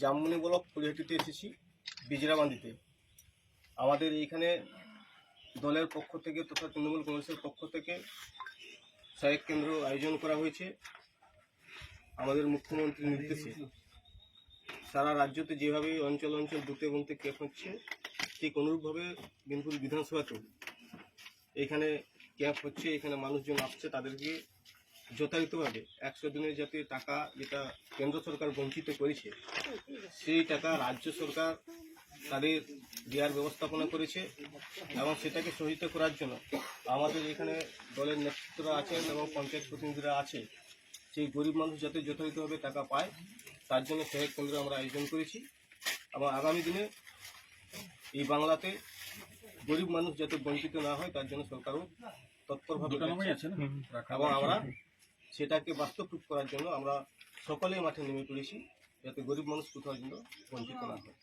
জামমনি block ফুলিহাটিতে এসেছি, বিজরাবান্দিতে। আমাদের এইখানে দলের পক্ষ থেকে তথা তৃণমূল কংগ্রেসের পক্ষ থেকে সহায়ক কেন্দ্র আয়োজন করা হয়েছে। আমাদের মুখ্যমন্ত্রীর নির্দেশে সারা রাজ্যতে যেভাবে অঞ্চল অঞ্চল বুথে বুথে ক্যাম্প হচ্ছে, ঠিক অনুরূপভাবে বিনপুর বিধানসভাতেও এখানে ক্যাম্প হচ্ছে, এখানে মানুষজন আসছে তাদেরকে যথাযথভাবে একশো দিনের যাতে টাকা যেটা কেন্দ্র সরকার বঞ্চিত করেছে সেই টাকা রাজ্য সরকার তাদের দেওয়ার ব্যবস্থাপনা করেছে এবং সেটাকে সহিত করার জন্য আমাদের এখানে দলের নেতৃত্বরা আছেন এবং পঞ্চায়েত প্রতিনিধিরা আছে সেই গরিব মানুষ যাতে যথাযথভাবে টাকা পায় তার জন্য সহায়ক কেন্দ্র আমরা আয়োজন করেছি এবং আগামী দিনে এই বাংলাতে গরিব মানুষ যাতে বঞ্চিত না হয় তার জন্য সরকারও তৎপরভাবে। এবং আমরা সেটাকে বাস্তব রূপ করার জন্য আমরা সকলেই মাঠে নেমে পড়েছি যাতে গরিব মানুষ কোথাও জন্য বঞ্চিত না হয়।